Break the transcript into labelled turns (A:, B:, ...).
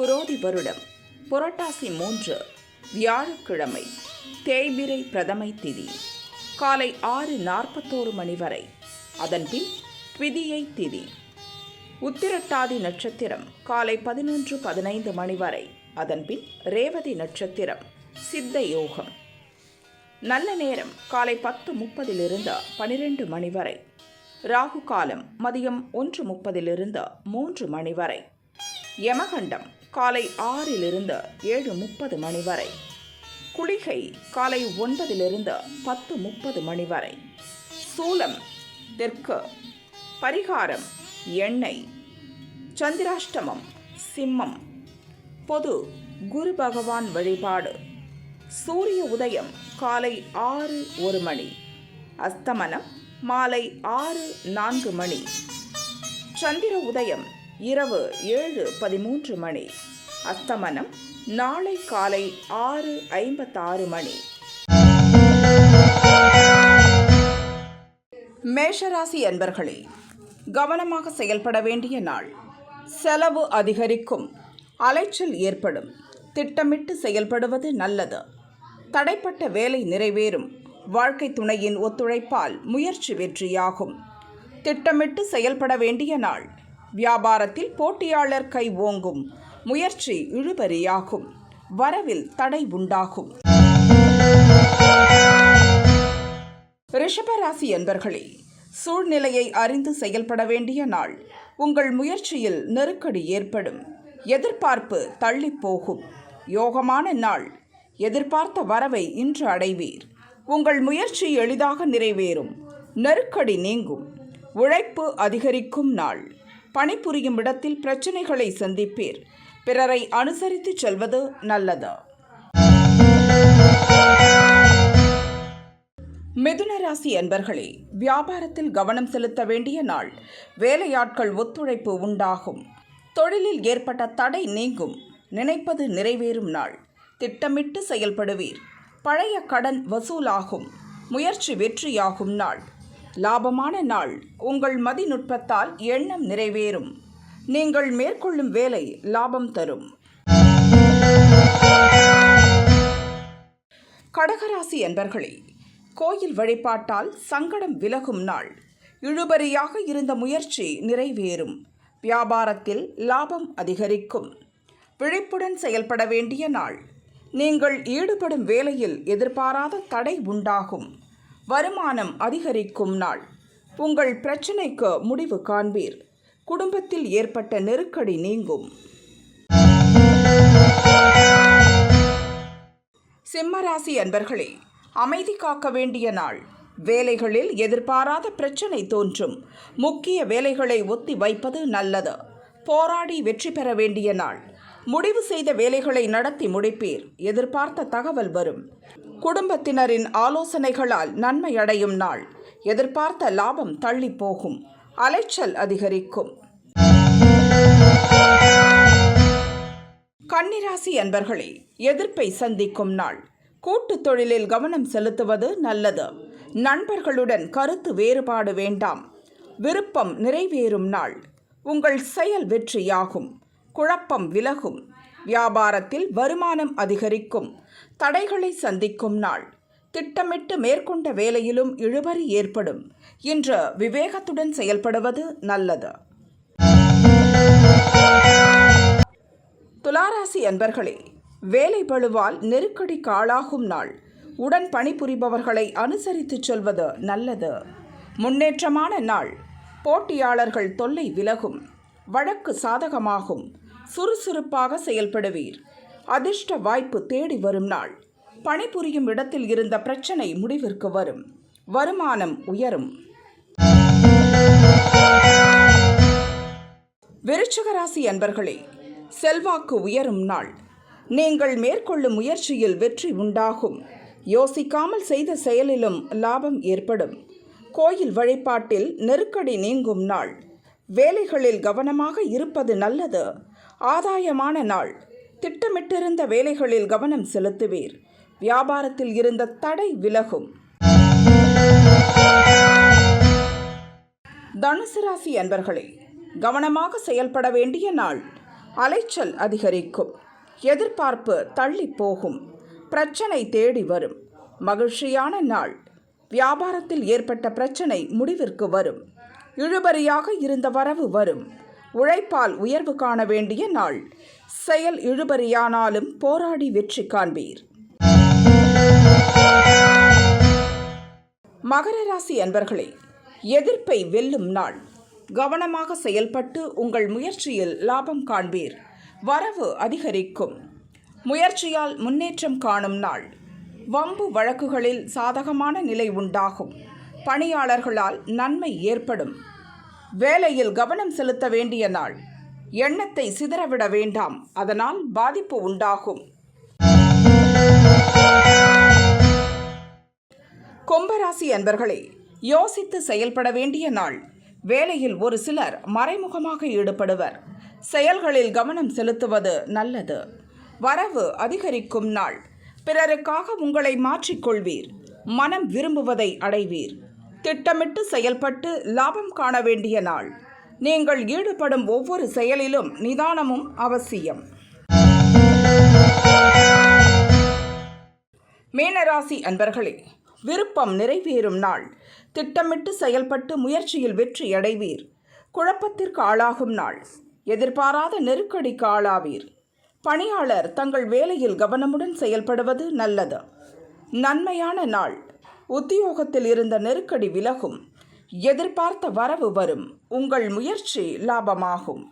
A: குரோதி வருடம் புரட்டாசி மூன்று வியாழக்கிழமை தேய்பிரை பிரதமை திதி காலை ஆறு நாற்பத்தோரு மணி வரை அதன்பின் த்விதியை திதி. உத்திரட்டாதி நட்சத்திரம் காலை பதினொன்று பதினைந்து மணி வரை அதன்பின் ரேவதி நட்சத்திரம் சித்த யோகம் நல்ல நேரம் காலை பத்து முப்பதிலிருந்து பனிரெண்டு மணி வரை ராகு காலம் மதியம் ஒன்று முப்பதிலிருந்து மூன்று மணி வரை. யமகண்டம் காலை ஆறிலிருந்து ஏழு முப்பது மணி வரை. குளிகை காலை ஒன்பதிலிருந்து பத்து முப்பது மணி வரை. சூலம் தெற்கு. பரிகாரம் எண்ணெய். சந்திராஷ்டமம் சிம்மம். பொது குரு பகவான் வழிபாடு. சூரிய உதயம் காலை ஆறு ஒரு மணி. அஸ்தமனம் மாலை ஆறு நான்கு மணி. சந்திர உதயம் இரவு ஏழு பதிமூன்று மணி. அஸ்தமனம் நாளை காலை ஆறு ஐம்பத்தாறு மணி. மேஷராசி அன்பர்களே கவனமாக செயல்பட வேண்டிய நாள். செலவு அதிகரிக்கும் அலைச்சல் ஏற்படும் திட்டமிட்டு செயல்படுவது நல்லது. தடைப்பட்ட வேலை நிறைவேறும் வாழ்க்கை துணையின் ஒத்துழைப்பால் முயற்சி வெற்றியாகும். திட்டமிட்டு செயல்பட வேண்டிய நாள். வியாபாரத்தில் போட்டியாளர் கை ஓங்கும். முயற்சி இழுபறியாகும். வரவில் தடை உண்டாகும். ரிஷபராசி என்பர்களே சூழ்நிலையை அறிந்து செயல்பட வேண்டிய நாள். உங்கள் முயற்சியில் நெருக்கடி ஏற்படும். எதிர்பார்ப்பு தள்ளி போகும் யோகமான நாள். எதிர்பார்த்த வரவை இன்று அடைவீர். உங்கள் முயற்சி எளிதாக நிறைவேறும். நெருக்கடி நீங்கும். உழைப்பு அதிகரிக்கும் நாள். பணிபுரியும் இடத்தில் பிரச்சனைகளை சந்திப்பீர். பிறரை அனுசரித்து செல்வது நல்லது. மிதுன ராசி அன்பர்களே வியாபாரத்தில் கவனம் செலுத்த வேண்டிய நாள். வேலையாட்கள் ஒத்துழைப்பு உண்டாகும். தொழிலில் ஏற்பட்ட தடை நீங்கும். நினைப்பது நிறைவேறும் நாள். திட்டமிட்டு செயல்படுவீர். பழைய கடன் வசூலாகும். முயற்சி வெற்றியாகும் நாள். லாபமான நாள். உங்கள் மதிநுட்பத்தால் எண்ணம் நிறைவேறும். நீங்கள் மேற்கொள்ளும் வேலை லாபம் தரும். கடகராசி என்பர்களே கோயில் வழிபாட்டால் சங்கடம் விலகும் நாள். இழுபறியாக இருந்த முயற்சி நிறைவேறும். வியாபாரத்தில் லாபம் அதிகரிக்கும். விழிப்புடன் செயல்பட வேண்டிய நாள். நீங்கள் ஈடுபடும் வேலையில் எதிர்பாராத தடை உண்டாகும். வருமானம் அதிகரிக்கும் நாள். உங்கள் பிரச்சனைக்கு முடிவு காண்பீர். குடும்பத்தில் ஏற்பட்ட நெருக்கடி நீங்கும். சிம்மராசி அன்பர்களே அமைதி காக்க வேண்டிய நாள். வேலைகளில் எதிர்பாராத பிரச்சனை தோன்றும். முக்கிய வேலைகளை ஒத்தி வைப்பது நல்லது. போராடி வெற்றி பெற வேண்டிய நாள். முடிவு செய்த வேலைகளை நடத்தி முடிப்பீர். எதிர்பார்த்த தகவல் வரும். குடும்பத்தினரின் ஆலோசனைகளால் நன்மை அடையும் நாள். எதிர்பார்த்த லாபம் தள்ளி போகும். அலைச்சல் அதிகரிக்கும். கன்னிராசி அன்பர்களே எதிர்ப்பை சந்திக்கும் நாள். கூட்டு தொழிலில் கவனம் செலுத்துவது நல்லது. நண்பர்களுடன் கருத்து வேறுபாடு வேண்டாம். விருப்பம் நிறைவேறும் நாள். உங்கள் செயல் வெற்றியாகும். குழப்பம் விலகும். வியாபாரத்தில் வருமானம் அதிகரிக்கும். தடைகளை சந்திக்கும் நாள். திட்டமிட்டு மேற்கொண்ட வேலையிலும் இழுபறி ஏற்படும். இன்று விவேகத்துடன் செயல்படுவது நல்லது. துளாராசி அன்பர்களே வேலை பழுவால் நெருக்கடிக்கு ஆளாகும் நாள். உடன் பணிபுரிபவர்களை அனுசரித்து சொல்வது நல்லது. முன்னேற்றமான நாள். போட்டியாளர்கள் தொல்லை விலகும். வழக்கு சாதகமாகும். சுறுசுறுப்பாக செயல்படுவீர். அதிர்ஷ்ட வாய்ப்பு தேடி வரும் நாள். பணிபுரியும் இடத்தில் இருந்த பிரச்சனை முடிவிற்கு வரும். வருமானம் உயரும். விருச்சகராசி அன்பர்களே செல்வாக்கு உயரும் நாள். நீங்கள் மேற்கொள்ளும் முயற்சியில் வெற்றி உண்டாகும். யோசிக்காமல் செய்த செயலிலும் லாபம் ஏற்படும். கோயில் வழிபாட்டில் நெருக்கடி நீங்கும் நாள். வேலைகளில் கவனமாக இருப்பது நல்லது. ஆதாயமான நாள். திட்டமிட்டிருந்த வேலைகளில் கவனம் செலுத்துவீர். வியாபாரத்தில் இருந்த தடை விலகும். தனுசு ராசி அன்பர்களே கவனமாக செயல்பட வேண்டிய நாள். அலைச்சல் அதிகரிக்கும். எதிர்பார்ப்பு தள்ளி போகும் பிரச்சனை தேடி வரும். மகிழ்ச்சியான நாள். வியாபாரத்தில் ஏற்பட்ட பிரச்சனை முடிவிற்கு வரும். இழுபறியாக இருந்த வரவு வரும். உழைப்பால் உயர்வு காண வேண்டிய நாள். செயல் இழுபறியானாலும் போராடி வெற்றி காண்பீர். மகர ராசி அன்பர்களே எதிர்ப்பை வெல்லும் நாள். கவனமாக செயல்பட்டு உங்கள் முயற்சியில் லாபம் காண்பீர். வரவு அதிகரிக்கும். முயற்சியால் முன்னேற்றம் காணும் நாள். வம்பு வழக்குகளில் சாதகமான நிலை உண்டாகும். பணியாளர்களால் நன்மை ஏற்படும். வேலையில் கவனம் செலுத்த வேண்டிய நாள். எண்ணத்தை சிதறவிட வேண்டாம். அதனால் பாதிப்பு உண்டாகும். கும்பராசி அன்பர்களே யோசித்து செயல்பட வேண்டிய நாள். வேலையில் ஒரு சிலர் மறைமுகமாக ஈடுபடுவர். செயல்களில் கவனம் செலுத்துவது நல்லது. வரவு அதிகரிக்கும் நாள். பிறருக்காக உங்களை மாற்றிக்கொள்வீர். மனம் விரும்புவதை அடைவீர். திட்டமிட்டு செயல்பட்டு லாபம் காண வேண்டிய நாள். நீங்கள் ஈடுபடும் ஒவ்வொரு செயலிலும் நிதானமும் அவசியம். மீனராசி அன்பர்களே விருப்பம் நிறைவேறும் நாள். திட்டமிட்டு செயல்பட்டு முயற்சியில் வெற்றி அடைவீர். குழப்பத்திற்கு ஆளாகும் நாள். எதிர்பாராத நெருக்கடிக்கு ஆளாவீர். பணியாளர் தங்கள் வேலையில் கவனமுடன் செயல்படுவது நல்லது. நன்மையான நாள். உத்தியோகத்தில் இருந்த நெருக்கடி விலகும். எதிர்பார்த்த வரவு வரும். உங்கள் முயற்சி லாபமாகும்.